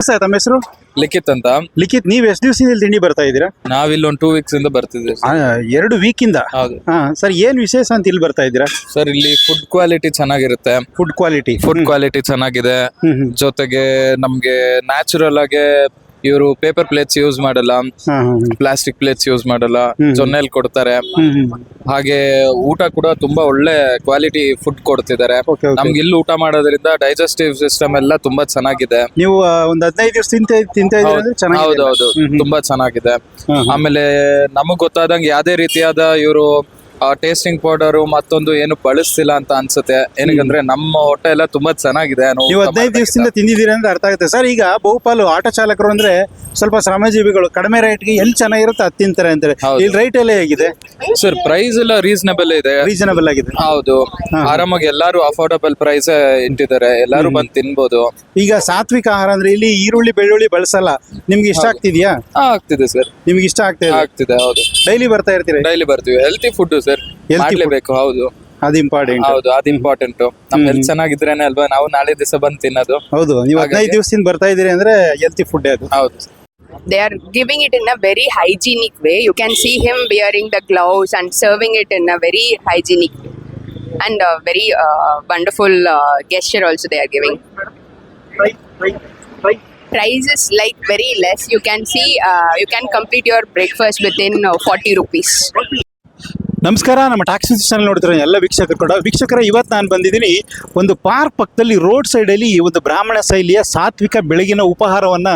Sir ತಮ್ಮ ಹೆಸರು? ಲಿಖಿತ್ ಅಂತ. ಲಿಖಿತ್ ನೀವ್ ಎಷ್ಟು ದಿವಸದಿಂದ ಇಲ್ಲಿ ತಿಂಡಿ ಬರ್ತಾ ಇದ್ದೀರಾ? ನಾವಿಲ್ಲಿ ಒಂದು ಟೂ ವೀಕ್ಸ್ ಇಂದ ಬರ್ತಿದ್ದೀವಿ ಆ, ಎರಡು ವೀಕಿಂದ ಹೌದು. ಹಾ ಸರ್ ಏನ್ ವಿಶೇಷ ಅಂತ ಇಲ್ಲಿ ಬರ್ತಾ ಇದ್ದೀರಾ? ಸರ್ ಇಲ್ಲಿ ಫುಡ್ ಕ್ವಾಲಿಟಿ ಚೆನ್ನಾಗಿರುತ್ತೆ. ಫುಡ್ ಕ್ವಾಲಿಟಿ ಫುಡ್ ಕ್ವಾಲಿಟಿ ಚೆನ್ನಾಗಿದೆ. ಜೊತೆಗೆ ನಮ್ಗೆ ನ್ಯಾಚುರಲ್ ಆಗಿ ಇವರು ಪೇಪರ್ ಪ್ಲೇಟ್ಸ್ ಯೂಸ್ ಮಾಡಲ್ಲ. ಪ್ಲಾಸ್ಟಿಕ್ ಪ್ಲೇಟ್ಸ್ ಯೂಸ್ ಮಾಡಲ್ಲ ಜೊನ್ನೆಲ್ ಕೊಡ್ತಾರೆ. ಹಾಗೆ ಊಟ ಕೂಡ ತುಂಬಾ ಒಳ್ಳೆ ಕ್ವಾಲಿಟಿ ಫುಡ್ ಕೊಡ್ತಿದ್ದಾರೆ. ನಮ್ಗೆ ಇಲ್ಲಿ ಊಟ ಮಾಡೋದ್ರಿಂದ ಡೈಜೆಸ್ಟಿವ್ ಸಿಸ್ಟಮ್ ಎಲ್ಲ ತುಂಬಾ ಚೆನ್ನಾಗಿದೆ. ನೀವು ಒಂದ್ ಹದಿನೈದು ದಿವಸ ಹೌದೌದು. ತುಂಬಾ ಚೆನ್ನಾಗಿದೆ. ಆಮೇಲೆ ನಮಗ್ ಗೊತ್ತಾದಂಗೆ ಯಾವ್ದೇ ರೀತಿಯಾದ ಇವರು ಟೇಸ್ಟಿಂಗ್ ಪೌಡರ್ ಮತ್ತೊಂದು ಏನು ಬಳಸ್ತಿಲ್ಲ ಅಂತ ಅನ್ಸುತ್ತೆ. ಏನಕ್ಕಂದ್ರೆ ನಮ್ಮ ಹೊಟ್ಟೆ ಎಲ್ಲ ತುಂಬಾ ಚೆನ್ನಾಗಿದೆ ನಾವು ಹದಿನೈದು ದಿವಸದಿಂದ ತಿಂದಿದ್ದೀರಾ ಅಂತ ಅರ್ಥ ಆಗುತ್ತೆ. ಸರ್ ಈಗ ಬಹುಪಾಲು ಆಟೋ ಚಾಲಕರು ಅಂದ್ರೆ ಸ್ವಲ್ಪ ಶ್ರಮಜೀವಿಗಳು ಕಡಿಮೆ ರೇಟ್ಗೆ ಎಲ್ಲಿ ಚೆನ್ನಾಗಿರುತ್ತೆ ಅದು ತಿಂತಾರೆ ಅಂತಾರೆ. ಇಲ್ಲಿ ರೈಟ್ ಎಲ್ಲ ಹೇಗಿದೆ? ಸರ್ ಪ್ರೈಸ್ ಎಲ್ಲ ರೀಸನಬಲ್ ಇದೆ. ರೀಸನಬಲ್ ಆಗಿದೆ. ಹೌದು. ಆರಾಮಾಗಿ ಎಲ್ಲಾರು ಅಫೋರ್ಡಬಲ್ ಪ್ರೈಸ್ ಇಟ್ಟಿದ್ದಾರೆ. ಎಲ್ಲಾರು ಬಂದು ತಿನ್ಬೋದು. ಈಗ ಸಾತ್ವಿಕ ಆಹಾರ ಅಂದ್ರೆ ಇಲ್ಲಿ ಈರುಳ್ಳಿ ಬೆಳ್ಳುಳ್ಳಿ ಬಳಸಲ್ಲ. ನಿಮ್ಗೆ ಇಷ್ಟ ಆಗ್ತಿದ್ಯಾ? ಆಗ್ತಿದೆ ಸರ್ ನಿಮ್ಗೆ ಇಷ್ಟ ಆಗ್ತಾ ಆಗ್ತಿದೆ ಹೌದು. ಡೈಲಿ ಬರ್ತಾ ಇರ್ತೀರಿ? ಡೈಲಿ ಬರ್ತೀವಿ. ಹೆಲ್ತಿ ಫುಡ್ ಸರ್ Healthy ಮಾಡ್ಲೇಬೇಕು ಹೌದು ಅದು ಇಂಪಾರ್ಟೆಂಟ್ ಹೌದು ಅದು ಇಂಪಾರ್ಟೆಂಟ್ ನಮ್ ಹೆಲ್ತ್ ಚೆನ್ನಾಗಿದ್ರೇನೆ ಅಲ್ವಾ ನಾವು ನಾಳೆ ದಿವಸ ಬಂದು ತಿನ್ನೋದು ಹೌದು ನೀವು ಹದಿನೈದು ದಿವಸದಿಂದ ಬರ್ತಾ ಇದ್ದೀರಿ ಅಂದ್ರೆ ಹೆಲ್ತಿ ಫುಡ್ ಅದು ಹೌದು they are giving it in a very hygienic way you can see him wearing the gloves and serving it in a very hygienic way and a very uh, wonderful uh, gesture also they are giving price is like very less you can see uh, you can complete your breakfast within uh, 40 rupees ನಮಸ್ಕಾರ, ನಮ್ಮ taxi channel ನೋಡ್ತಿರೋ ಎಲ್ಲ ವೀಕ್ಷಕರು ಕೂಡ. ವೀಕ್ಷಕರ ಇವತ್ತು ನಾನು ಬಂದಿದ್ದೀನಿ ಒಂದು ಪಾರ್ಕ್ ಪಕ್ಕದಲ್ಲಿ ರೋಡ್ ಸೈಡಲ್ಲಿ ಒಂದು ಬ್ರಾಹ್ಮಣ ಶೈಲಿಯ ಸಾತ್ವಿಕ ಬೆಳಗಿನ ಉಪಹಾರವನ್ನು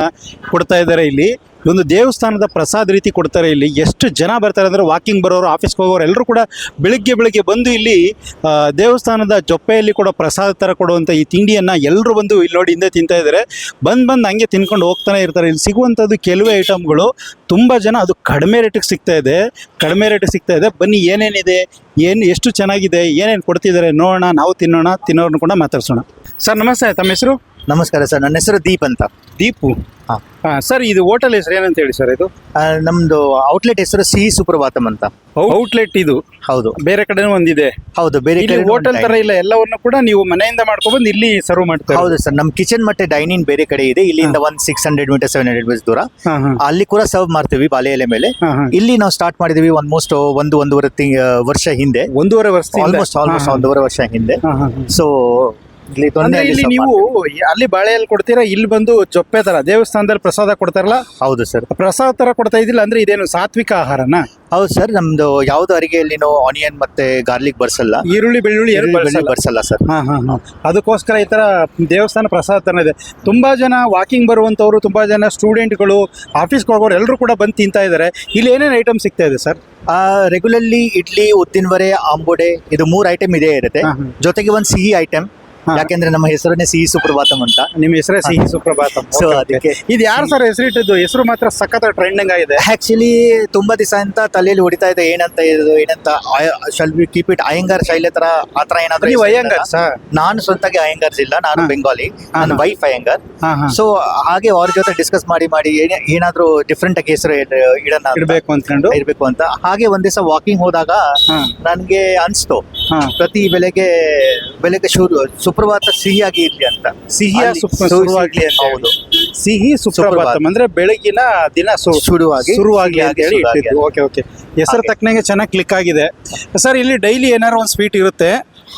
ಕೊಡ್ತಾ ಇದ್ದಾರೆ ಇಲ್ಲಿ. ಒಂದು ದೇವಸ್ಥಾನದ ಪ್ರಸಾದ ರೀತಿ ಕೊಡ್ತಾರೆ ಇಲ್ಲಿ. ಎಷ್ಟು ಜನ ಬರ್ತಾರೆ ಅಂದರೆ ವಾಕಿಂಗ್ ಬರೋರು ಆಫೀಸ್ಗೆ ಹೋಗೋರು ಎಲ್ಲರೂ ಕೂಡ ಬೆಳಿಗ್ಗೆ ಬೆಳಿಗ್ಗೆ ಬಂದು ಇಲ್ಲಿ ದೇವಸ್ಥಾನದ ಜೊಪ್ಪೆಯಲ್ಲಿ ಕೂಡ ಪ್ರಸಾದ ಥರ ಕೊಡುವಂಥ ಈ ತಿಂಡಿಯನ್ನು ಎಲ್ಲರೂ ಬಂದು ಇಲ್ಲಿ ನೋಡಿ ಹಿಂದೆ ತಿಂತಾ ಇದ್ದಾರೆ. ಬಂದು ಬಂದು ಹಂಗೆ ತಿನ್ಕೊಂಡು ಹೋಗ್ತಾನೆ ಇರ್ತಾರೆ. ಇಲ್ಲಿ ಸಿಗುವಂಥದ್ದು ಕೆಲವೇ ಐಟಮ್ಗಳು ತುಂಬ ಜನ ಅದು ಕಡಿಮೆ ರೇಟಿಗೆ ಸಿಗ್ತಾ ಇದೆ. ಕಡಿಮೆ ರೇಟಿಗೆ ಸಿಗ್ತಾ ಇದೆ. ಬನ್ನಿ, ಏನೇನಿದೆ? ಏನು, ಎಷ್ಟು ಚೆನ್ನಾಗಿದೆ? ಏನೇನು ಕೊಡ್ತಿದ್ದಾರೆ? ನೋಡೋಣ, ನಾವು ತಿನ್ನೋಣ, ತಿನ್ನೋರ್ನ ಕೂಡ ಮಾತಾಡ್ಸೋಣ. ಸರ್, ನಮಸ್ತೆ. ತಮ್ಮ ಹೆಸರು? ನಮಸ್ಕಾರ ಸರ್ ನನ್ನ ಹೆಸರು ದೀಪ್ ಅಂತ. ದೀಪು? ಹಾ. ಸರ್ ಇದು ಹೋಟೆಲ್ ಹೆಸರು ಏನಂತ ಹೇಳಿ ಸರ್ ಇದು? ಆ, ನಮ್ದು ಔಟ್ಲೆಟ್ ಹೆಸರು ಸಿಹಿ ಸುಪ್ರಭಾತಂ ಅಂತ. ಔಟ್ಲೆಟ್ ಇದು? ಹೌದು. ಬೇರೆ ಕಡೆನೂ ಒಂದಿದೆ? ಹೌದು ಬೇರೆ ಇಲ್ಲಿ ಕಡೆ ಹೋಟೆಲ್ ತರ ಇಲ್ಲ ಎಲ್ಲವನ್ನು ಕೂಡ ನೀವು ಮನೆಯಿಂದ ಮಾಡ್ಕೊಬಂದು ಇಲ್ಲಿ ಸರ್ವ್ ಮಾಡ್ತಾರೆ. ಹೌದು ಸರ್ ನಮ್ ಕಿಚನ್ ಮತ್ತೆ ಡೈನಿಂಗ್ ಬೇರೆ ಕಡೆ ಇದೆ. ಇಲ್ಲಿಂದ ಒಂದ್ six hundred metre seven hundred metre ದೂರ. ಹಾ ಹಾ. ಅಲ್ಲಿ ಕೂಡ ಸರ್ವ್ ಮಾಡ್ತೀವಿ ಬಾಲೆ ಎಲೆ ಮೇಲೆ. ಹಾ ಹಾ. ಇಲ್ಲಿ ನಾವು ಸ್ಟಾರ್ಟ್ ಮಾಡಿದೀವಿ ಆಲ್ಮೋಸ್ಟ್ ಒಂದು ಒಂದೂವರೆ ತಿಂಗ್ ವರ್ಷ ಹಿಂದೆ. ಒಂದೂವರೆ ವರ್ಷ ಆಲ್ಮೋಸ್ಟ್ ಆಲ್ಮೋಸ್ಟ್. ಒಂದೂವರೆ ವರ್ಷ ಹಿಂದೆ. ಸೊ ಇಲ್ಲಿ ಅಂದ್ರೆ ದೊಣ್ಣೆಯಲ್ಲಿ ಇಲ್ಲಿ serve ನೀವು ಮಾಡ್ತೀವಿ. ಅಲ್ಲಿ ಬಾಳೆಯಲ್ಲಿ ಕೊಡ್ತೀರಾ? ಇಲ್ಲಿ ಬಂದು ಚೊಪ್ಪೆ ತರ ದೇವಸ್ಥಾನದಲ್ಲಿ ಪ್ರಸಾದ ಕೊಡ್ತಾರಲ್ಲ? ಹೌದು ಸರ್. ಪ್ರಸಾದ ತರ ಕೊಡ್ತಾ ಇದಿಲ್ಲ ಅಂದ್ರೆ ಇದೇನು ಸಾತ್ವಿಕ ಆಹಾರನ? ಹೌದು ಸರ್ ನಮ್ದು ಯಾವ್ದು ಅಡಿಗೆಯಲ್ಲಿ ನಾವು ಆನಿಯನ್ ಮತ್ತೆ ಗಾರ್ಲಿಕ್ ಬರ್ಸಲ್ಲ. ಈರುಳ್ಳಿ ಬೆಳ್ಳುಳ್ಳಿ ಎರಡು ಬಳಸಲ್ಲ. ಬರ್ಸಲ್ಲ? ಸರ್. ಹಾ ಹಾ ಹಾ. ಅದಕ್ಕೋಸ್ಕರ ಈ ತರ ದೇವಸ್ಥಾನ ಪ್ರಸಾದ ತರ ಇದೆ. ತುಂಬಾ ಜನ ವಾಕಿಂಗ್ ಬರುವಂತವ್ರು ತುಂಬಾ ಜನ ಸ್ಟೂಡೆಂಟ್ಗಳು ಆಫೀಸ್ಗೆ ಹೋಗೋರು ಎಲ್ಲರೂ ಕೂಡ ಬಂದು ತಿಂತಾ ಇದ್ದಾರೆ ಇಲ್ಲಿ ಏನೇನು ಐಟಮ್ ಸಿಗ್ತಾ ಇದೆ ಸರ್? ರೆಗ್ಯುಲರ್ಲಿ ಇಡ್ಲಿ ಉದ್ದಿನವರೆ ಆಂಬೊಡೆ ಇದು ಮೂರ್ ಐಟಮ್ ಇದೇ ಇರುತ್ತೆ. ಜೊತೆಗೆ ಒಂದ್ ಸಿಹಿ ಐಟಮ್. ಯಾಕೆಂದ್ರೆ ನಮ್ಮ ಹೆಸರನ್ನೇ ಸಿಹಿ ಸುಪ್ರಭಾತಂ ಅಂತ. ನಿಮ್ಮ ಹೆಸರೇ ಸಿಹಿ ಸುಪ್ರಭಾತಂ. ಸೊ ಅದಕ್ಕೆ ಇದು ಯಾರು ಸರ್ ಹೆಸರಿಟ್ಟಿದ್ದು? ಹೆಸರು ಮಾತ್ರ ಸಖತ್ ಟ್ರೆಂಡಿಂಗ್ ಆಗಿದೆ. ಆಕ್ಚುಲಿ ತುಂಬಾ ದಿವಸ ಅಂತ ತಲೆಯಲ್ಲಿ ಹೊಡಿತಾ ಇದೆ. ಏನಂತ ಇದು ಏನಂತ shall be keep it Iyengar ಶೈಲಿ ತರ ಆತರ ಏನಾದ್ರು ನೀವು ಅಯ್ಯಂಗಾರ್. ಸರ್ ನಾನು ಸ್ವಂತಕ್ಕೆ ಅಯ್ಯಂಗಾರ್ ಇಲ್ಲ. ನಾನು. ಬೆಂಗಾಲಿ ನನ್ನ. ವೈಫ್ ಅಯ್ಯಂಗಾರ್. ಸೊ ಹಾಗೆ ಅವ್ರ ಜೊತೆ ಡಿಸ್ಕಸ್ ಮಾಡಿ ಮಾಡಿ ಏನೇ- ಏನಾದ್ರೂ ಡಿಫ್ರೆಂಟ್ ಆಗಿ ಹೆಸರು ಇಡೋಣ ಇರಬೇಕು ಅಂತ. ಇಡ್ಬೇಕು ಇರ್ಬೇಕು ಅಂತ. ಹಾಗೆ ಒಂದ್ ದಿವಸ ವಾಕಿಂಗ್ ಹೋದಾಗ ನನ್ಗೆ ಅನ್ಸ್ತು. ಹಾ. ಪ್ರತಿ ಬೆಳಗ್ಗೆ ಬೆಳಗ್ಗೆ ಶುರು ಸುಪ್ರಭಾತ ಸಿಹಿಯಾಗಿ ಇರ್ಲಿ ಅಂತ. ಸಿಹಿಯ ಅಲ್ಲಿ ಶುರುವಾಗ್ಲಿ ಅಂತ ಹೌದು. ಸಿಹಿ ಸುಪ್ರಭಾತ ಸುಪ್ರಭಾತಂ. ಅಂದ್ರೆ ಬೆಳಗಿನ ದಿನ ಶುರುವಾಗಿ ಶುರುವಾಗಿ ಶುರುವಾಗ್ಲಿ ಅಂತ ಹೇಳಿ ಶುರುವಾಗಿ. ಇಟ್ಟಿದ್ದು. Okay okay. ಹೆಸರು ಹಾಗೆ. ತಕ್ಕನಾಗೆ ಚೆನ್ನಾಗಿ ಕ್ಲಿಕ್ ಆಗಿದೆ. ಸರ್ ಇಲ್ಲಿ ಡೈಲಿ ಏನಾರು ಒಂದು ಸ್ವೀಟ್ ಇರುತ್ತೆ?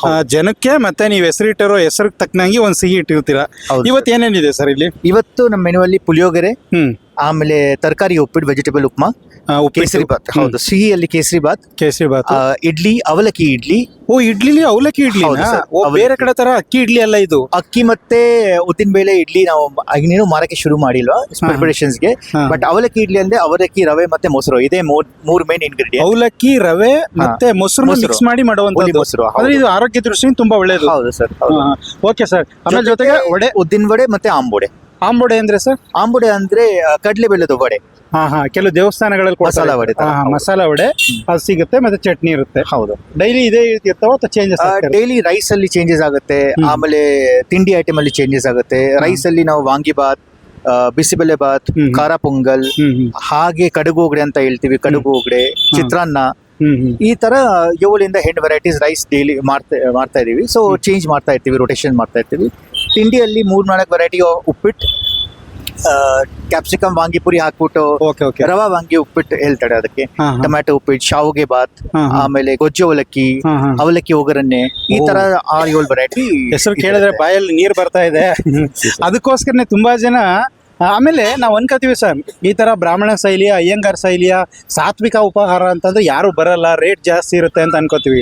ಆ, ಜನಕ್ಕೆ ಮತ್ತೆ ನೀವು ಹೆಸರಿಟ್ಟಿರೋ ಹೆಸರು ತಕ್ಕನಾಗಿ ಒಂದು ಸಿಹಿ ಇಟ್ಟಿರ್ತೀರಾ? ಹೌದು. ಇವತ್ತು ಏನೇನಿದೆ ಸರ್ ಇಲ್ಲಿ? ಇವತ್ತು ನಮ್ಮ ಮೆನುವಲ್ಲಿ ಪುಳಿಯೋಗರೆ ಹ್ಮ್. ಆಮೇಲೆ ತರಕಾರಿ ಉಪ್ಪಿಟ್ಟು ವೆಜಿಟೇಬಲ್ ಉಪ್ಮಾ. ಕೇಸರಿ ಬಾತ್ ಹೌದು ಸಿಹಿಯಲ್ಲಿ ಕೇಸರಿ ಬಾತ್ ಕೇಸರಿ ಬಾತ್ ಆ, ಇಡ್ಲಿ ಅವಲಕ್ಕಿ ಇಡ್ಲಿ. ಓ ಇಡ್ಲಿಲಿ ಅವಲಕ್ಕಿ ಇಡ್ಲಿ ಹೌದು ಓ ಬೇರೆ ಕಡೆ ತರ ಅಕ್ಕಿ ಇಡ್ಲಿ ಅಲ್ಲ ಇದು? ಅಕ್ಕಿ ಮತ್ತೆ ಉದ್ದಿನ ಬೇಳೆ ಇಡ್ಲಿ ನಾವು ಇನ್ನೇನು ಮಾರಕ್ಕೆ ಶುರು ಮಾಡಿಲ್ವಾ? ಗೆ ಹಾ. ಬಟ್ ಅವಲಕ್ಕಿ ಇಡ್ಲಿ ಅಂದ್ರೆ ಅವಲಕ್ಕಿ ರವೆ ಮತ್ತೆ ಮೊಸರು. ಇದೇ ಮೂರ್ ಮೂರ್ ಮೇನ್ ಇಂಗ್ರೀಡಿಯಂಟ್ ಅವಲಕ್ಕಿ ರವೆ ಮತ್ತೆ ಮೊಸರು ಮೊಸರು. ಮಿಕ್ಸ್ ಮಾಡಿ ಮಾಡುವಂತ ಮಾಡುವಂತದ್ದು ಮೊಸರು ಅಂದ್ರೆ ಇದು ಆರೋಗ್ಯ ದೃಷ್ಟಿಯಿಂದ ತುಂಬಾ ಒಳ್ಳೇದು. ಹೌದು ಸರ್ ಓಕೆ ಸರ್ ಆಮೇಲೆ ಜೊತೆಗೆ ವಡೆ. ಉದ್ದಿನ ವಡೆ ಮತ್ತೆ ಆಂಬೊಡೆ ಆಂಬೊಡೆ ಅಂದ್ರೆ ಸರ್? ಆಂಬುಡೆ ಅಂದ್ರೆ ಕಡ್ಲೆ ಬೆಲ್ಲದ ವಡೆ. ಹಾ ಹಾ ಕೆಲವು ದೇವಸ್ಥಾನಗಳಲ್ಲಿ. ಮಸಾಲ ವಡೆ ತರ, ಹಾ, ಹಾ, ಮಸಾಲ ವಡೆ ಅದು ಸಿಗುತ್ತೆ ಮತ್ತೆ ಚಟ್ನಿ ಇರುತ್ತೆ. ಹೌದು. ಡೈಲಿ ಇದೇ ರೀತಿ ಇರ್ತಾವ ಅಥವಾ ಚೇಂಜಸ್ ಡೈಲಿ ರೈಸ್ ಅಲ್ಲಿ ಚೇಂಜಸ್ ಆಗುತ್ತೆ. ಹ್ಮ್. ಆಮೇಲೆ ತಿಂಡಿ ಐಟಮ್ ಅಲ್ಲಿ ಚೇಂಜಸ್ ಆಗುತ್ತೆ. ರೈಸ್ ಅಲ್ಲಿ ನಾವು ವಾಂಗಿಬಾತ್ ಆ, ಬಿಸಿಬೇಳೆ ಬಾತ್ ಹ್ಮ್. ಖಾರ ಪೊಂಗಲ್ ಹ್ಮ್ ಹ್ಮ್. ಹಾಗೆ ಕಡುಗು ಉಗಡೆ ಅಂತ ಹೇಳ್ತೀವಿ. ಕಡುಗು ಉಗಡೆ ಚಿತ್ರಾನ್ನ. ಹ್ಮ್ ಹ್ಮ್. ಈ ತರ ಏಳಿಂದ ಹೆಂಡ್ ವೆರೈಟೀಸ್ ರೈಸ್ ಡೈಲಿ ಮಾಡ್ತಾ ಮಾಡ್ತಾ ಇದೀವಿ. ಸೊ ಚೇಂಜ್ ಮಾಡ್ತಾ ಇರ್ತೀವಿ ರೊಟೇಷನ್ ಮಾಡ್ತಾ ಇರ್ತೀವಿ. ತಿಂಡಿಯಲ್ಲಿ ಮೂರ್ ನಾಲ್ಕು ವೆರೈಟಿ ಉಪ್ಪಿಟ್ಟು ಕ್ಯಾಪ್ಸಿಕಮ್ ವಾಂಗಿಪುರಿ ಹಾಕ್ಬಿಟ್ಟು ರವಾ ವಾಂಗಿ ಉಪ್ಪಿಟ್ಟು ಹೇಳ್ತಾರೆ ಅದಕ್ಕೆ. ಟೊಮ್ಯಾಟೊ ಉಪ್ಪಿಟ್ಟು ಶಾವಿಗೆ ಬಾತ್. ಆಮೇಲೆ ಗೊಜ್ಜು ಅವಲಕ್ಕಿ. ಅವಲಕ್ಕಿ ಒಗ್ಗರಣೆ ಈ ತರ ಆರು ಏಳು ವೆರೈಟಿ ಹೆಸರು ಕೇಳಿದ್ರೆ ಬಾಯಲ್ಲಿ ನೀರು ಬರ್ತಾ ಇದೆ ಅದಕ್ಕೋಸ್ಕರನೇ ತುಂಬಾ ಜನ ಆಮೇಲೆ ನಾವು ಅನ್ಕೋತೀವಿ ಸರ್, ಈ ತರ ಬ್ರಾಹ್ಮಣ ಶೈಲಿಯ, ಅಯ್ಯಂಗಾರ್ ಶೈಲಿಯ ಸಾತ್ವಿಕ ಉಪಹಾರ ಅಂತಂದ್ರೆ ಯಾರು ಬರಲ್ಲ ರೇಟ್ ಜಾಸ್ತಿ ಇರುತ್ತೆ ಅಂತ ಅನ್ಕೋತೀವಿ.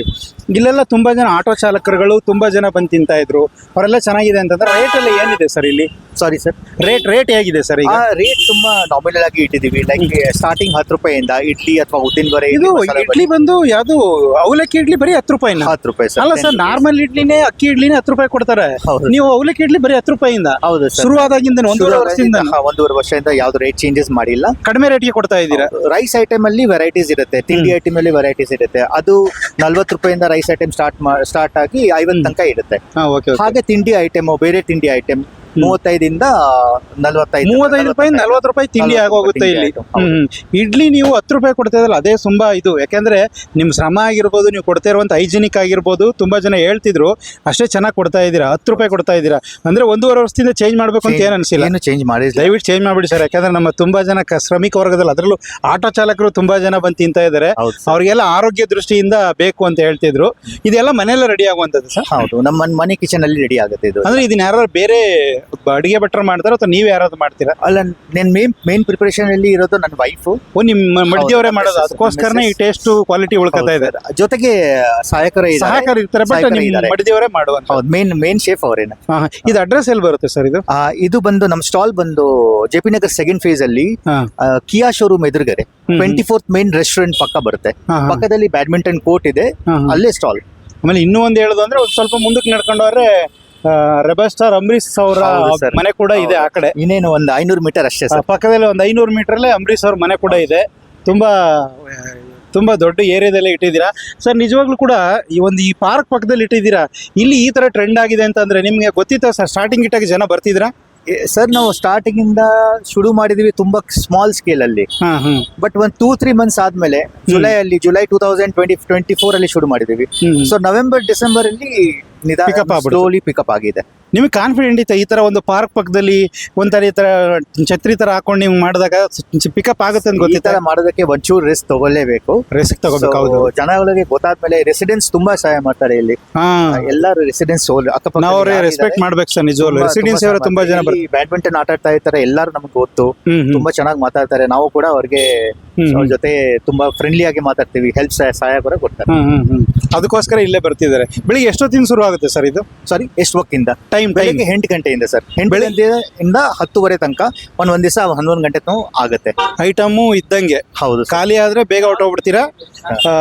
ಇಲ್ಲೆಲ್ಲ ತುಂಬಾ ಜನ ಆಟೋ ಚಾಲಕರುಗಳು ತುಂಬಾ ಜನ ಬಂದು ತಿಂತಾ ಇದ್ರು. ಅವರೆಲ್ಲ ಚೆನ್ನಾಗಿದೆ ಅಂತಂದ್ರೆ ರೇಟ್ ಎಲ್ಲ ಏನಿದೆ ಸರ್ ಇಲ್ಲಿ? ಸಾರಿ ಸರ್ ರೇಟ್ ರೇಟ್ ಹೇಗಿದೆ ಸರ್ ಈಗ? ರೇಟ್ ತುಂಬಾ ನಾಮಿನಲ್ ಆಗಿ ಇಟ್ಟಿದ್ದೀವಿ. ಲೈಕ್ ಸ್ಟಾರ್ಟಿಂಗ್ ಹತ್ತು ರೂಪಾಯಿಂದ ಇಡ್ಲಿ ಅಥವಾ ಉದ್ದಿನ ಬರೆ ಇದು ಇಡ್ಲಿ ಬಂದು ಯಾವುದು ಅವಲಕ್ಕಿ ಇಡ್ಲಿ ಬರೀ ಹತ್ತು ರೂಪಾಯಿ ಹತ್ತು ರೂಪಾಯಿ ಸರ್ ಅಲ್ಲ ಸರ್ ನಾರ್ಮಲ್ ಇಡ್ಲಿನೇ ಅಕ್ಕಿ ಇಡ್ಲಿನೇ ಹತ್ತು ರೂಪಾಯಿ ಕೊಡ್ತಾರೆ. ನೀವು ಅವಲಕ್ಕಿ ಇಡ್ಲಿ ಬರೀ ಹತ್ತು ರೂಪಾಯಿಂದ ಹೌದು ಸರ್ ಶುರುವಾದಾಗಿಂದ ಒಂದೂವರೆ ವರ್ಷದಿಂದ? ಒಂದೂವರೆ ವರ್ಷದಿಂದ ಯಾವ್ದು ರೇಟ್ ಚೇಂಜಸ್ ಮಾಡಿಲ್ಲ. ಕಡಿಮೆ ರೇಟ್ಗೆ ಕೊಡ್ತಾ ಇದ್ದೀರಾ? ರೈಸ್ ಐಟಮ್ ಅಲ್ಲಿ ವೆರೈಟೀಸ್ ಇರುತ್ತೆ. ತಿಂಡಿ ಐಟಮ್ ಅಲ್ಲಿ ವೆರೈಟೀಸ್ ಇರುತ್ತೆ. ಅದು ನಲ್ವತ್ತು ರೂಪಾಯಿಂದ ರೈಸ್ ಐಟಮ್ ಸ್ಟಾರ್ಟ್ ಸ್ಟಾರ್ಟ್ ಆಗಿ ಐವತ್ತು ತನಕ ಇರುತ್ತೆ. ಹಾಗೆ ತಿಂಡಿ ಐಟಮ್ ಬೇರೆ ತಿಂಡಿ ಐಟಮ್ ಮೂವತ್ತೈದಿಂದ ನಲವತ್ತೈದು ಮೂವತ್ತೈದು ರೂಪಾಯಿ ನಲ್ವತ್ತು ರೂಪಾಯಿ ತಿಂಡಿ ಆಗೋಗುತ್ತೆ ಇಲ್ಲಿ. ಇಡ್ಲಿ ನೀವು ಹತ್ತು ರೂಪಾಯಿ ಕೊಡ್ತಾ ಇದ್ರಲ್ಲ ಅದೇ ತುಂಬಾ ಇದು. ಯಾಕಂದ್ರೆ ನಿಮ್ ಶ್ರಮ ಆಗಿರ್ಬೋದು ನೀವು ಕೊಡ್ತಾ ಇರುವಂತ ಹೈಜಿನಿಕ್ ಆಗಿರ್ಬೋದು ತುಂಬಾ ಜನ ಹೇಳ್ತಿದ್ರು ಅಷ್ಟೇ ಚೆನ್ನಾಗಿ ಕೊಡ್ತಾ ಇದ್ದೀರಾ ಹತ್ತು ರೂಪಾಯಿ ಕೊಡ್ತಾ ಇದ್ದೀರಾ. ಅಂದ್ರೆ ಒಂದೂವರೆ ವರ್ಷದಿಂದ ಚೇಂಜ್ ಮಾಡ್ಬೇಕು ಅಂತ ಏನ್ ಅನ್ಸಿಲ್ಲ. ಏನು ಚೇಂಜ್ ಮಾಡಿ ದಯವಿಟ್ಟು ಚೇಂಜ್ ಮಾಡ್ಬಿಡಿ ಸರ್. ಯಾಕಂದ್ರೆ ನಮ್ಮ ತುಂಬಾ ಜನ ಶ್ರಮಿಕ ವರ್ಗದಲ್ಲಿ ಅದರಲ್ಲೂ ಆಟೋ ಚಾಲಕರು ತುಂಬಾ ಜನ ಬಂದು ತಿಂತಾ ಇದ್ದಾರೆ. ಅವರಿಗೆಲ್ಲ ಆರೋಗ್ಯ ದೃಷ್ಟಿಯಿಂದ ಬೇಕು ಅಂತ ಹೇಳ್ತಿದ್ರು. ಇದೆಲ್ಲ ಮನೆಯಲ್ಲ ರೆಡಿ ಆಗುವಂತದ್ದು ಸರ್? ಹೌದು. ನಮ್ಮ ಮನ್- ಮನೆ ಕಿಚನ್ ಅಲ್ಲಿ ರೆಡಿ ಆಗುತ್ತೆ ಇದು. ಅಂದ್ರೆ ಇದನ್ನ ಯಾರು ಬೇರೆ ಅಡಿಗೆ ಭಟ್ರು ಮಾಡ್ತಾರ ಅಥವಾ ನೀವ್ ಯಾರಾದ್ರು ಮಾಡ್ತೀರಾ ಅಲ್ಲ ನೆನ್ ಮೇನ್ ಮೇನ್ ಪ್ರಿಪರೇಷನ್ ಅಲ್ಲಿ ಇರೋದು ನನ್ನ ವೈಫ್ ಓ ನಿಮ್ಮ ಮಡ್ದಿಯವರೇ ನಮ್ಮ ಮಾಡೋದು ಅದಕ್ಕೋಸ್ಕರನೇ ಈ. ಟೇಸ್ಟ್ ಕ್ವಾಲಿಟಿ ಉಳ್ಕೊತಾ ಇದೆ ಜೊತೆಗೆ ಸಹಾಯಕರ. ಸಹಕಾರ ಇರ್ತಾರೆ ಬಟ್ ನಿಮ್ಮ ನಿಮ್ ಇದ್ದಾರೆ. ಮಾಡುವಂತ ಹೌದು ಮೇನ್ ಮೇನ್ ಶೇಫ್ ಅವರೇನ. ಇದು ಅಡ್ರೆಸ್ ಎಲ್ಲಿ ಬರುತ್ತೆ ಸರ್ ಇದು ಆ, ಇದು ಬಂದು ನಮ್ಮ ಸ್ಟಾಲ್ ಬಂದು J P Nagar second phase ಅಲ್ಲಿ ಕಿಯಾ ಶೋರೂಮ್ ಎದುರುಗಡೆ. ಟ್ವೆಂಟಿ ಫೋರ್ತ್ ಮೇನ್ ರೆಸ್ಟೋರೆಂಟ್ ಪಕ್ಕ ಬರುತ್ತೆ. ಪಕ್ಕದಲ್ಲಿ ಬ್ಯಾಡ್ಮಿಂಟನ್ ಕೋರ್ಟ್ ಇದೆ. ಅಲ್ಲೇ ಸ್ಟಾಲ್ ಆಮೇಲೆ ಇನ್ನೂ ಒಂದ್ ಹೇಳೋದು ಅಂದ್ರೆ ಸ್ವಲ್ಪ ಮುಂದಕ್ಕೆ ನಡ್ಕೊಂಡು ಹೋದ್ರೆ ರೆಬಲ್ ಸ್ಟಾರ್ ಅಂಬರೀಶ್ ಅವರ ಹೌದು sir. ಮನೆ ಕೂಡ ಇದೆ ಆ ಕಡೆ. ಇನ್ನೇನು ಒಂದು ಐನೂರು ಮೀಟರ್ ಅಷ್ಟೇ ಸರ್. ಪಕ್ಕದಲ್ಲಿ ಒಂದು ಐನೂರು ಮೀಟರ್ಲೆ ಅಂಬರೀಶ್ ಅವ್ರ ಮನೆ ಕೂಡ ಇದೆ. ತುಂಬಾ ಆ, ತುಂಬಾ ದೊಡ್ಡ ಏರಿಯಾದಲ್ಲೇ ಇಟ್ಟಿದ್ದೀರಾ? ಸರ್ ನಿಜವಾಗ್ಲೂ ಕೂಡ ಈ ಒಂದು ಈ ಪಾರ್ಕ್ ಪಕ್ಕದಲ್ಲಿ ಇಟ್ಟಿದ್ದೀರಾ? ಇಲ್ಲಿ ಈ ತರ ಟ್ರೆಂಡ್ ಆಗಿದೆ ಅಂತಂದ್ರೆ ನಿಮ್ಗೆ ಗೊತ್ತಿತ್ತ ಸರ್ ಸ್ಟಾರ್ಟಿಂಗ್ ಇಟ್ಟಾಗ ಜನ ಬರ್ತಿದ್ರಾ ಸರ್ ನಾವು ಸ್ಟಾರ್ಟಿಂಗ್ ಇಂದ ಶುರು ಮಾಡಿದೀವಿ ತುಂಬಾ ಸ್ಮಾಲ್ ಸ್ಕೇಲ್ ಅಲ್ಲಿ. ಹಾ ಹ್ಮ್ ಬಟ್ ಒಂದ್ ಟೂ ತ್ರೀ ಮಂತ್ಸ್ ಆದ್ಮೇಲೆ ಜುಲೈ ಅಲ್ಲಿ July two thousand twenty twenty four ಅಲ್ಲಿ ಶುರು ಮಾಡಿದೀವಿ. ಹ್ಮ್. ಸೊ ನವೆಂಬರ್ ಡಿಸೆಂಬರ್ ಅಲ್ಲಿ Pick up ಆಗ್ಬಿಡ್ತು. ಸ್ಲೋಲಿ ಪಿಕಪ್ ಆಗಿದೆ. ನಿಮಗೆ ಕಾನ್ಫಿಡೆಂಟ್ ಇತ್ತು ಈ ತರ ಒಂದು ಪಾರ್ಕ್ ಪಕ್ಕದಲ್ಲಿ ಒಂಥರ ಈ ತರ ಛತ್ರಿ ತರ ಹಾಕೊಂಡು ನೀವು ಮಾಡಿದಾಗ ಪಿಕಪ್ ಆಗುತ್ತೆ ಅಂತ ಈ ಗೊತ್ತಿತ್ತ ತರ ಮಾಡೋದಕ್ಕೆ ಒಂಚೂರು ರಿಸ್ಕ್ ತಗೊಳ್ಳೇಬೇಕು. ರಿಸ್ಕ್ ತಗೋಬೇಕು ಹೌದು. So, ಜನಗಳಿಗೆ ಗೊತ್ತಾದ್ಮೇಲೆ ರೆಸಿಡೆನ್ಸ್ ತುಂಬಾ ಸಹಾಯ ಮಾಡ್ತಾರೆ ಇಲ್ಲಿ. ಹಾ. ಎಲ್ಲರೂ ರೆಸಿಡೆನ್ಸ್ ಅಕ್ಕಪಕ್ಕ ನಾವು ಅವ್ರಿಗೆ ರೆಸ್ಪೆಕ್ಟ್ ಮಾಡ್ಬೇಕು ಸರ್ ನಿಜವಾಗ್ಲು. ರೆಸಿಡೆನ್ಸ್ ಅವರು ತುಂಬಾ ಜನ ಬರ್ತಾರೆ. ಬ್ಯಾಡ್ಮಿಂಟನ್ ಆಟ ಆಡ್ತಾ ಇರ್ತಾರೆ ಎಲ್ಲರೂ ನಮ್ಗೆ ಗೊತ್ತು. ಹ್ಮ್ ಹ್ಮ್. ತುಂಬಾ ಚೆನ್ನಾಗಿ ಮಾತಾಡ್ತಾರೆ. ನಾವು ಕೂಡ ಅವ್ರಿಗೆ ಅವ್ರ ಜೊತೆ ತುಂಬಾ ಫ್ರೆಂಡ್ಲಿ ಆಗಿ ಮಾತಾಡ್ತೀವಿ. ಹೆಲ್ಪ್ ಸಹಾಯ ಕೂಡ ಕೊಡ್ತಾರೆ. ಹ್ಮ್ ಹ್ಮ್ ಹ್ಮ್. ಅದಕ್ಕೋಸ್ಕರ ಇಲ್ಲೇ ಬರ್ತಿದ್ದಾರೆ. ಬೆಳಿಗ್ಗೆ ಎಷ್ಟೊತ್ತಿನ ಶುರು ಆಗುತ್ತೆ ಸರ್ ಇದು? ಸಾರಿ ಎಷ್ಟು ವಕ್ಕಿಂದ? ಟೈಮ್ ಟೈಮ್ ಬೆಳಿಗ್ಗೆ ಎಂಟು ಗಂಟೆಯಿಂದ ಸರ್. ಎಂಟು ಗಂಟೆಯಿಂದ ಹತ್ತುವರೆ ತನಕ ಒಂದ್ ಒಂದ್ ದಿವಸ ಹನ್ನೊಂದು ಗಂಟೆ ತನಕ ಆಗುತ್ತೆ. ಐಟಮು ಇದ್ದಂಗೆ. ಹೌದು. ಖಾಲಿ ಆದ್ರೆ ಬೇಗ ಹೊಟ್ಟೋಗ್ಬಿಡ್ತೀರಾ ಆ,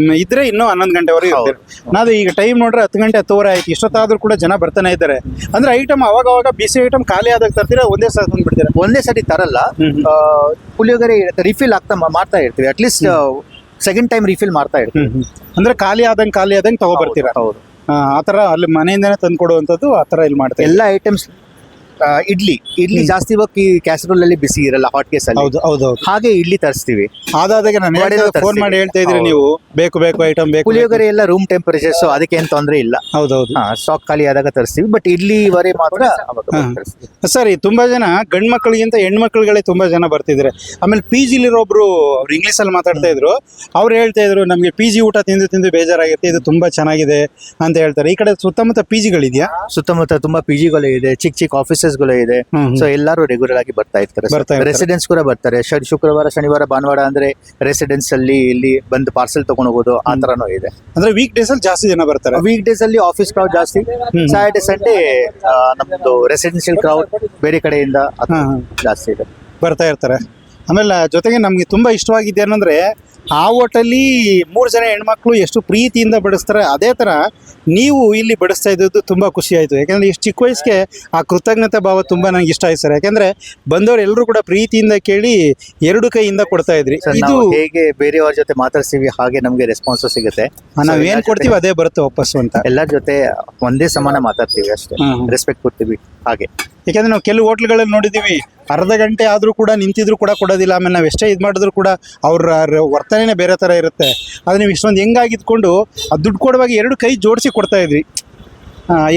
ಮ್, ಇದ್ರೆ ಇನ್ನು ಹನ್ನೊಂದು ಗಂಟೆವರೆಗೆ ಹೌದು. ಇರ್ತೀರ ನಾವು ಈಗ ಟೈಮ್ ನೋಡ್ರೆ ಹತ್ತು ಗಂಟೆ ಹತ್ತುವರೆ ಆಯ್ತು. ಇಷ್ಟೊತ್ತಾದ್ರೂ ಕೂಡ ಜನ ಬರ್ತಾನೆ ಇದ್ದಾರೆ. ಅಂದ್ರೆ ಐಟಮ್ ಅವಾಗ ಅವಾಗ ಬಿಸಿ ಐಟಮ್ ಖಾಲಿ ಆದಾಗ ತರ್ತೀರಾ? ಒಂದೇ ಸಲ ಬಂದ್ಬಿಡ್ತೀರಾ? ಒಂದೇ ಸರಿ ತರಲ್ಲ. ಹ್ಮ್ ಹ್ಮ್. ಆ, ಪುಳಿಯೋಗರೆ ರಿಫಿಲ್ ಆಗ್ತಾ ಮಾಡ್ತಾ ಇರ್ತೀವಿ. ಅಟ್ಲೀಸ್ಟ್ ಸೆಕೆಂಡ್ ಟೈಮ್ ರಿಫಿಲ್ ಮಾಡ್ತಾ ಇರ್ತೀವಿ. ಅಂದ್ರೆ ಖಾಲಿ ಆದಂಗೆ ಖಾಲಿ ಆದಂಗೆ ತಗೊಬರ್ತೀರಾ? ಹೌದು ಆ ಥರ ಅಲ್ಲಿ ಮನೆಯಿಂದನೇ ತಂದು ಕೊಡುವಂಥದ್ದು ಆ ಥರ ಇಲ್ಲಿ ಮಾಡ್ತೀವಿ ಎಲ್ಲ ಐಟಮ್ಸ್ ಇಡ್ಲಿ. ಇಡ್ಲಿ ಜಾಸ್ತಿ ಇವಾಗ ಈ ಕ್ಯಾಸರೋಲ್ ಅಲ್ಲಿ ಬಿಸಿ ಇರಲ್ಲ ಹಾಟ್ ಕೇಸ್ ಅಲ್ಲಿ. ಹೌದು ಹೌದು ಹೌದು. ಹಾಗೆ ಇಡ್ಲಿ ತರಿಸ್ತೀವಿ. ಅದಾದಾಗ ನಾನು ಫೋನ್. ಮಾಡಿ ಹೇಳ್ತಾ ಇದ್ರಿ ನೀವು. ಬೇಕು ಬೇಕು ಐಟಮ್ ಬೇಕು. ಪುಳಿಯೋಗರೆ ಎಲ್ಲ ರೂಮ್ ಟೆಂಪರೇಚರ್ ಸೊ ಅದಕ್ಕೆ ಏನ್ ತೊಂದ್ರೆ ಇಲ್ಲ. ಹೌದೌದು ಹೌದು. ಸ್ಟಾಕ್ ಖಾಲಿ ಆದಾಗ ತರಿಸ್ತೀವಿ ಬಟ್ ಇಡ್ಲಿ ವರೆ ಮಾತ್ರ ಅವಾಗ ಹಾ. ತರಿಸ್ತೀವಿ. ಸರ್ ತುಂಬಾ ಜನ ಗಂಡ್ ಮಕ್ಕಳಿಗಿಂತ ಹೆಣ್ಮಕ್ಳುಗಳೇ ತುಂಬಾ ಜನ ಬರ್ತಿದ್ದಾರೆ. ಆಮೇಲೆ ಪಿ ಜಿಲಿರೋಬ್ರು ಅವ್ರು ಇಂಗ್ಲೀಷ್ ಅಲ್ಲಿ ಮಾತಾಡ್ತಾ ಇದ್ರು. ಅವ್ರು ಹೇಳ್ತಾ ಇದ್ರು ನಮ್ಗೆ ಪಿ ಜಿ ಊಟ ತಿಂದು ತಿಂದು ಬೇಜಾರಾಗುತ್ತೆ ಇದು ತುಂಬಾ ಚೆನ್ನಾಗಿದೆ ಅಂತ ಹೇಳ್ತಾರೆ. ಈ ಕಡೆ ಸುತ್ತಮುತ್ತ ಪಿ ಜಿಗಳಿದೆಯಾ ಸುತ್ತಮುತ್ತ ತುಂಬಾ ಪಿ ಜಿಗಳು ಇದೆ. ಚಿಕ್ಕ ಚಿಕ್ಕ ಗಳು ಇದೆ. ಸೊ ಎಲ್ಲರೂ ರೆಗ್ಯುಲರ್ ಆಗಿ ಬರ್ತಾ ಇರ್ತಾರೆ ಬರ್ತಾ ಇರ್ತಾರೆ. ರೆಸಿಡೆನ್ಸ್ ಕೂಡ ಬರ್ತಾರೆ. ಶನಿ ಶುಕ್ರವಾರ ಶನಿವಾರ ಭಾನುವಾರ ಅಂದ್ರೆ ರೆಸಿಡೆನ್ಸ್ ಅಲ್ಲಿ ಇಲ್ಲಿ ಬಂದು ಪಾರ್ಸೆಲ್ ತಗೊಂಡ್ ಹೋಗೋದು ಆ ತರನೂ ಇದೆ. ಅಂದ್ರೆ ವೀಕ್ ಡೇಸ್ ಅಲ್ಲಿ ಜಾಸ್ತಿ ಜನ ಬರ್ತಾರೆ? ವೀಕ್ ಡೇಸ್ ಅಲ್ಲಿ ಆಫೀಸ್ ಕ್ರೌಡ್ ಜಾಸ್ತಿ. ಸ್ಯಾಟರ್ಡೆ ಸಂಡೇ ನಮ್ದು ರೆಸಿಡೆನ್ಶಿಯಲ್ ಕ್ರೌಡ್ ಬೇರೆ ಕಡೆಯಿಂದ ಅದು ಹಾ, ಹಾ. ಜಾಸ್ತಿ ಇದೆ. ಬರ್ತಾ ಇರ್ತಾರೆ. ಆಮೇಲೆ ಜೊತೆಗೆ ನಮ್ಗೆ ತುಂಬಾ ಇಷ್ಟವಾಗಿದ್ದು ಏನಂದ್ರೆ ಆ ಹೋಟೆಲ್ಲಿ ಮೂರು ಜನ ಹೆಣ್ಮಕ್ಳು ಎಷ್ಟು ಪ್ರೀತಿಯಿಂದ ಬಡಿಸ್ತಾರೆ ಅದೇ ತರ ನೀವು ಇಲ್ಲಿ ಬಡಿಸ್ತಾ ಇದ್ದದ್ದು ತುಂಬಾ ಖುಷಿ ಆಯ್ತು. ಯಾಕಂದ್ರೆ ಇಷ್ಟು ಚಿಕ್ಕ ವಯಸ್ಸಿಗೆ ಆ ಕೃತಜ್ಞತೆ ಭಾವ ತುಂಬಾ ನನಗೆ ಇಷ್ಟ ಆಯ್ತು ಸರ್. ಯಾಕಂದ್ರೆ ಬಂದವರು ಎಲ್ಲರೂ ಕೂಡ ಪ್ರೀತಿಯಿಂದ ಕೇಳಿ ಎರಡು ಕೈಯಿಂದ ಕೊಡ್ತಾ ಇದ್ರಿ. ಇದು ಹೇಗೆ ಬೇರೆಯವ್ರ ಜೊತೆ ಮಾತಾಡ್ತೀವಿ ಹಾಗೆ ನಮಗೆ ರೆಸ್ಪಾನ್ಸ್ ಸಿಗುತ್ತೆ. ನಾವ್ ಏನ್ ಕೊಡ್ತೀವಿ ಅದೇ ಬರುತ್ತೆ ವಾಪಸ್ಸು ಅಂತ. ಎಲ್ಲರ ಜೊತೆ ಒಂದೇ ಸಮಾನ ಮಾತಾಡ್ತೀವಿ ಅಷ್ಟೇ. ರೆಸ್ಪೆಕ್ಟ್ ಕೊಡ್ತೀವಿ ಹಾಗೆ. ಯಾಕಂದ್ರೆ ನಾವು ಕೆಲವು ಹೋಟ್ಲ್ಗಳಲ್ಲಿ ನೋಡಿದೀವಿ ಅರ್ಧ ಗಂಟೆ ಆದರೂ ಕೂಡ ನಿಂತಿದ್ರು ಕೂಡ ಕೊಡೋದಿಲ್ಲ. ಆಮೇಲೆ ನಾವು ಎಷ್ಟೇ ಇದು ಮಾಡಿದ್ರು ಕೂಡ ಅವ್ರ ವರ್ತನೆನೇ ಬೇರೆ ಥರ ಇರುತ್ತೆ. ಆದರೆ ನೀವು ಇಷ್ಟೊಂದು ಹೆಂಗಾಗಿದ್ಕೊಂಡು ಆ ದುಡ್ಡು ಕೊಡುವಾಗ ಎರಡು ಕೈ ಜೋಡಿಸಿ ಕೊಡ್ತಾ ಇದ್ರಿ.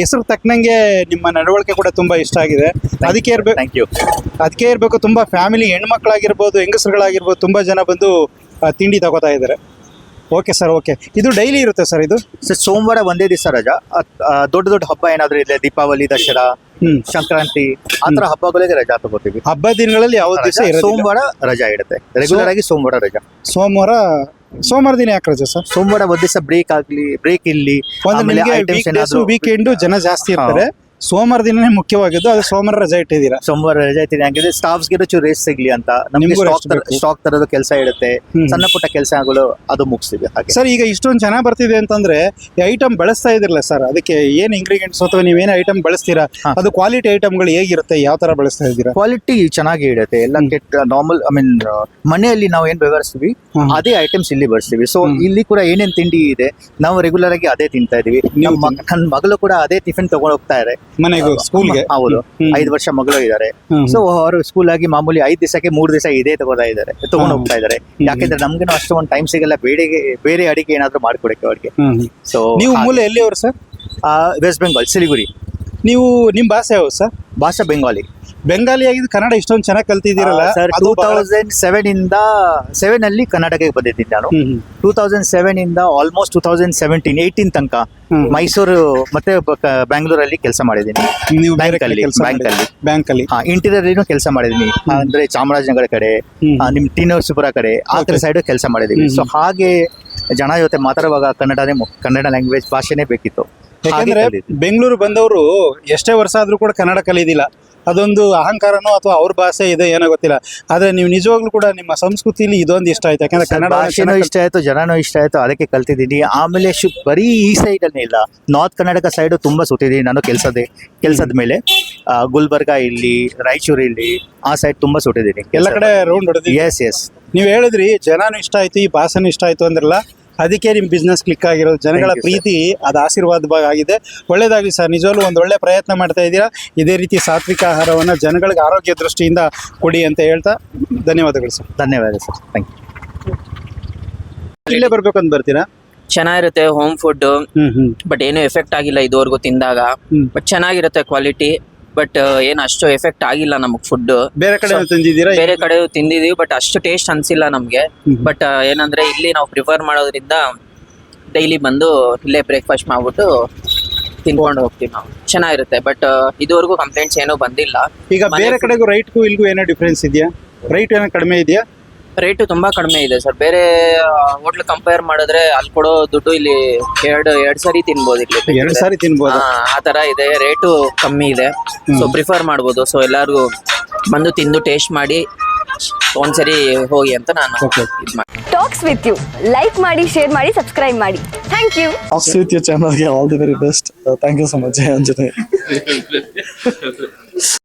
ಹೆಸರು ತಕ್ಕನಂಗೆ ನಿಮ್ಮ ನಡವಳಿಕೆ ಕೂಡ ತುಂಬ ಇಷ್ಟ ಆಗಿದೆ. ಅದಕ್ಕೆ ಇರಬೇಕು ಥ್ಯಾಂಕ್ ಯು ಅದಕ್ಕೆ ಇರಬೇಕು ತುಂಬ ಫ್ಯಾಮಿಲಿ ಹೆಣ್ಮಕ್ಳಾಗಿರ್ಬೋದು ಹೆಂಗಸರುಗಳಾಗಿರ್ಬೋದು ತುಂಬ ಜನ ಬಂದು ತಿಂಡಿ ತಗೋತಾ ಇದ್ದಾರೆ ಓಕೆ ಸರ್ ಓಕೆ. ಇದು ಡೈಲಿ ಇರುತ್ತೆ ಸರ್ ಇದು? ಸರ್ ಸೋಮವಾರ ಒಂದೇ ದಿವಸ ರಜಾ. ದೊಡ್ಡ ದೊಡ್ಡ ಹಬ್ಬ ಏನಾದರೂ ಇದೆ ದೀಪಾವಳಿ ದಸರಾ? ಸಂಕ್ರಾಂತಿ ಆತರ ತರ ಹಬ್ಬಗಳಿಗೆ ರಜಾ ತಗೋತೀವಿ. ಹಬ್ಬ ದಿನಗಳಲ್ಲಿ ಯಾವ ದಿವಸ ಸೋಮವಾರ ರಜಾ ಇಡುತ್ತೆ ರೆಗ್ಯುಲರ್ ಆಗಿ ಸೋಮವಾರ ರಜಾ. ಸೋಮವಾರ ಸೋಮವಾರ ದಿನ ಯಾಕೆ ರಜಾ ಸರ್? ಸೋಮವಾರ ಒಂದ್ ದಿವಸ ಬ್ರೇಕ್ ಆಗ್ಲಿ ಬ್ರೇಕ್ ಇಲ್ಲಿ ವೀಕೆಂಡ್ ಜನ ಜಾಸ್ತಿ ಇರ್ತಾರೆ ಸೋಮವಾರ ದಿನನೇ ಮುಖ್ಯವಾಗಿದ್ದು ಅದು ಸೋಮವಾರ ರಜೆ ಇಟ್ಟಿದ್ದೀರಾ? ಸೋಮವಾರ ರಜಾ ಇರ್ತೀನಿ ಹಂಗಿದ್ರೆ ಸ್ಟಾಫ್ಸ್ಗೆ ಚೂರು ರೇಸ್ ಸಿಗ್ಲಿ ಅಂತ. ನಮ್ಗೆ ನಿಮ್ಗೂ ಸ್ಟಾಕ್ rest ಬೇಕು. ಸ್ಟಾಕ್ ತರೋದು ಕೆಲಸ ಇರುತ್ತೆ. ಸಣ್ಣ ಪುಟ್ಟ ಕೆಲಸಗಳು ಅದು ಮುಗಿಸಿದೆ ಹಾಗೆ. ಸರ್ ಈಗ ಇಷ್ಟೊಂದು ಚೆನ್ನಾಗಿ ಬರ್ತಿದೆ ಅಂತಂದ್ರೆ ಈ ಐಟಮ್ ಬಳಸ್ತಾ ಇದ್ರಲ್ಲ ಸರ್ ಅದಕ್ಕೆ ಏನ್ ಇಂಗ್ರೀಡಿಯೆಂಟ್ಸ್ ಅಥವಾ ನೀವೇನು ಐಟಮ್ ಬಳಸ್ತೀರಾ? ಹಾ. ಅದು ಕ್ವಾಲಿಟಿ ಐಟಮ್ಗಳು ಹೇಗಿರುತ್ತೆ ಯಾವ ತರ ಬಳಸ್ತಾ ಇದ್ದೀರಾ? ಕ್ವಾಲಿಟಿ ಚೆನ್ನಾಗಿ ಇಡುತ್ತೆ ಎಲ್ಲ. ಕೆಟ್ಟ ನಾರ್ಮಲ್ ಐ ಮೀನ್ ಮನೆಯಲ್ಲಿ ನಾವು ಏನ್ ವ್ಯವಹರಿಸ್ತೀವಿ? ಹ್ಮ್. ಅದೇ ಐಟಮ್ಸ್ ಇಲ್ಲಿ ಬಳಸ್ತೀವಿ. ಸೊ ಇಲ್ಲಿ ಕೂಡ ಏನೇನ್ ತಿಂಡಿ ಇದೆ ನಾವು ರೆಗ್ಯುಲರ್ ಆಗಿ ಅದೇ ತಿಂತಾ ಇದೀವಿ ನಮ್ಮ ನನ್ನ ಮಗಳು ಕೂಡ ಅದೇ ಟಿಫಿನ್ ತಗೊಂಡ್ ಹೋಗ್ತಾ ಇದೆ ಮನೆಗೂ ಸ್ಕೂಲ್ಗೆ ಹೌದು. ಐದು ವರ್ಷ ಮಗಳು ಇದ್ದಾರೆ. ಸೊ ಅವರು ಸ್ಕೂಲ್ ಆಗಿ ಮಾಮೂಲಿ ಐದ್ ದಿವಸಕ್ಕೆ ಮೂರ್ ದಿವಸ ಇದೇ ತಗೋತಾ ಇದ್ದಾರೆ ತಗೊಂಡು ಹೋಗ್ತಾ ಇದ್ದಾರೆ. ಯಾಕಂದ್ರೆ ನಮ್ಗೇನು ಅಷ್ಟು ಒಂದು ಟೈಮ್ ಸಿಗಲ್ಲ ಬೇಡಿಗೆ ಬೇರೆ ಅಡಿಗೆ ಏನಾದ್ರು ಮಾಡ್ಕೊಡಕ್ಕೆ ಅವ್ರಿಗೆ. ಸೊ ನೀವು ಮೂಲ ಎಲ್ಲಿಯವರು ಸರ್? ವೆಸ್ಟ್ ಬೆಂಗಾಲ್ ಸಿಲಿಗುರಿ ನೀವು ನಿಮ್ ಭಾಷೆ ಯಾವ್ದು ಸರ್? ಭಾಷಾ ಬೆಂಗಾಲಿ. ಬೆಂಗಾಲಿ ಆಗಿದ್ದು ಕನ್ನಡ ಇಷ್ಟೊಂದು ಚೆನ್ನಾಗಿ ಕಲ್ತಿದ್ದೀರಲ್ಲ ಸರ್ ಅದು ಟೂ ಬಹಳ- ತೌಸಂಡ್ ಸೆವೆನ್ ಇಂದ ಸೆವೆನ್ ಅಲ್ಲಿ ಕರ್ನಾಟಕಕ್ಕೆ ಬಂದಿದ್ದೀನಿ ನಾನು ಹ್ಮ್, ಹ್ಮ್. ಟೂ ತೌಸಂಡ್ ಸೆವೆನ್ ಇಂದ almost two thousand seventeen eighteen ತನಕ ಹ್ಮ್. ಮೈಸೂರು ಮತ್ತೆ ಬ್ಯಾಂಗ್ಳೂರಲ್ಲಿ ಕೆಲಸ ಮಾಡಿದ್ದೀನಿ ನೀವು ಬೇರೆ ಬ್ಯಾಂಕ್ ಕಡೆ ಅಲ್ಲಿ, ಕೆಲಸ ಬ್ಯಾಂಕ್ ಅಲ್ಲಿ. ಬ್ಯಾಂಕ್ ಅಲ್ಲಿ ಹಾ ಇಂಟೀರಿಯರ್ ಕೆಲಸ ಮಾಡಿದೀನಿ ಅಂದ್ರೆ ಚಾಮರಾಜನಗರ ಕಡೆ ಹ್ಮ್. ಆ, ನಿಮ್ ಟಿ ನರಸೀಪುರ ಕಡೆ ಆ ಕಡೆ Okay. ಸೈಡ್ ಕೆಲಸ ಮಾಡಿದೀನಿ. ಸೊ ಹಾಗೆ ಜನ ಜೊತೆ ಮಾತಾಡುವಾಗ ಕನ್ನಡನೇ ಮು- ಕನ್ನಡ ಲ್ಯಾಂಗ್ವೇಜ್ ಭಾಷೆನೇ ಬೇಕಿತ್ತು ಯಾಕಂದ್ರೆ ಬೆಂಗಳೂರು ಬಂದವರು ಎಷ್ಟೇ ವರ್ಷ ಆದ್ರೂ ಕೂಡ ಕನ್ನಡ ಕಲಿಯೋದಿಲ್ಲ ಅದೊಂದು ಅಹಂಕಾರನೋ ಅಥವಾ ಅವ್ರ ಭಾಷೆ ಇದೆ ಏನೋ ಗೊತ್ತಿಲ್ಲ. ಆದ್ರೆ ನೀವು ನಿಜವಾಗ್ಲೂ ಕೂಡ ನಿಮ್ಮ ಸಂಸ್ಕೃತಿಲಿ ಇದೊಂದು ಇಷ್ಟ ಆಯ್ತು. ಯಾಕಂದ್ರೆ ಕನ್ನಡ ಭಾಷೆನೂ ಇಷ್ಟ ಆಯ್ತು ಜನನೂ ಇಷ್ಟ ಆಯ್ತು ಅದಕ್ಕೆ ಕಲ್ತಿದ್ದೀನಿ. ಆಮೇಲೆ ಶು ಬರೀ ಈ ಸೈಡ್ ಅಲ್ಲಿ ಇಲ್ಲ. ನಾರ್ತ್ ಕರ್ನಾಟಕ ಸೈಡ್ ತುಂಬಾ ಸುತ್ತಿದ್ದೀನಿ ನಾನು ಕೆಲಸದ ಕೆಲಸದ ಮೇಲೆ. ಆ, ಗುಲ್ಬರ್ಗ ಇಲ್ಲಿ ರಾಯಚೂರು ಇಲ್ಲಿ ಆ ಸೈಡ್ ತುಂಬಾ ಸುಟ್ಟಿದ್ದೀನಿ ಎಲ್ಲ ಕಡೆ ರೌಂಡ್ ಹೊಡೆದಿ ಎಸ್ ಎಸ್ ನೀವು ಹೇಳಿದ್ರಿ ಜನನೂ ಇಷ್ಟ ಆಯ್ತು ಈ ಭಾಷೆನೂ ಇಷ್ಟ ಆಯ್ತು ಅಂದ್ರಲ್ಲ ಅದಕ್ಕೆ ನಿಮ್ ಬಿಸ್ನೆಸ್ ಕ್ಲಿಕ್ ಆಗಿರೋದು. ಜನಗಳ. ಪ್ರೀತಿ ಅದು ಆಶೀರ್ವಾದ ಭಾಗ ಆಗಿದೆ. ಒಳ್ಳೇದಾಗಲಿ ಸರ್ ನಿಜವಾಗ್ಲೂ ಒಂದು ಒಳ್ಳೆ ಪ್ರಯತ್ನ ಮಾಡ್ತಾ ಇದ್ದೀರಾ? ಇದೇ ರೀತಿ ಸಾತ್ವಿಕ ಆಹಾರವನ್ನು ಜನಗಳಿಗೆ ಆರೋಗ್ಯ ದೃಷ್ಟಿಯಿಂದ ಕೊಡಿ ಅಂತ ಹೇಳ್ತಾ ಧನ್ಯವಾದಗಳು ಸರ್ ಧನ್ಯವಾದ ಸರ್ ಥ್ಯಾಂಕ್ ಯು ಇಲ್ಲೇ ಬರ್ಬೇಕಂತ ಬರ್ತೀರಾ? ಚೆನ್ನಾಗಿರುತ್ತೆ ಹೋಮ್ ಫುಡ್ ಹ್ಮ್ ಹ್ಮ್. ಬಟ್ ಏನು ಎಫೆಕ್ಟ್ ಆಗಿಲ್ಲ ಇದುವರೆಗೂ ತಿಂದಾಗ. ಬಟ್ ಚೆನ್ನಾಗಿರುತ್ತೆ ಕ್ವಾಲಿಟಿ ಬಟ್ ಏನು ಅಷ್ಟು ಎಫೆಕ್ಟ್ ಆಗಿಲ್ಲ ನಮಗೆ ಫುಡ್ ಬೇರೆ ಕಡೆ ತಿಂದಿದೀರಾ ಬೇರೆ ಕಡೆ ತಿಂದಿದೀವಿ ಬಟ್ ಅಷ್ಟು ಟೇಸ್ಟ್ ಅನ್ಸಿಲ್ಲ ನಮಗೆ. ಬಟ್ ಏನಂದ್ರೆ ಇಲ್ಲಿ ನಾವು ಪ್ರಿಫರ್ ಮಾಡೋದ್ರಿಂದ ಡೈಲಿ ಬಂದು ಇಲ್ಲೇ ಬ್ರೇಕ್ಫಾಸ್ಟ್ ಮಾಡ್ಬಿಟ್ಟು ತಿನ್ಕೊಂಡು ಹೋಗ್ತೀವಿ ನಾವು. ಚೆನ್ನಾಗಿರುತ್ತೆ ಬಟ್ ಇದುವರೆಗೂ ಕಂಪ್ಲೇಂಟ್ಸ್ ಏನೂ ಬಂದಿಲ್ಲ. ಈಗ ಬೇರೆ ಕಡೆಗೂ ರೈಟ್ಗೂ ಇಲ್ಗೂ ಏನೋ ಡಿಫ್ರೆನ್ಸ್ ಇದೆಯಾ? ರೈಟ್ ಏನೋ ಕಡಿಮೆ ಇದೆಯಾ? ರೇಟು ತುಂಬಾ ಕಡಿಮೆ ಇದೆ ಸರ್ ಬೇರೆ ಹೋಟ್ಲ್ ಕಂಪೇರ್ ಮಾಡಿದ್ರೆ ಅಲ್ಲಿ ಕೊಡೋ ದುಡ್ಡು ಇಲ್ಲಿ ಎರಡು ಎರಡ್ ಸಾರಿ ತಿನ್ಬೋದು ಇಲ್ಲಿ ಎರಡು ಸಾರಿ ತಿನ್ಬೋದು. ಆ, ಆ ತರ ಇದೆ. ರೇಟು ಕಮ್ಮಿ ಇದೆ. ಸೊ ಪ್ರಿಫರ್ ಮಾಡ್ಬೋದು. ಸೊ ಎಲ್ಲರಿಗೂ ಬಂದು ತಿಂದು ಟೇಸ್ಟ್ ಮಾಡಿ ಒಂದ್ಸರಿ ಹೋಗಿ ಅಂತ ನಾನು Okay. ಇದು ಮಾಡಿ ಟಾಕ್ಸ್ ವಿತ್ ಯು ಲೈಕ್ ಮಾಡಿ ಶೇರ್ ಮಾಡಿ ಸಬ್ಸ್ಕ್ರೈಬ್ ಮಾಡಿ. Thank you Talks with your channel. Yeah, all the very best. Uh, thank you so much, Jay Anjane.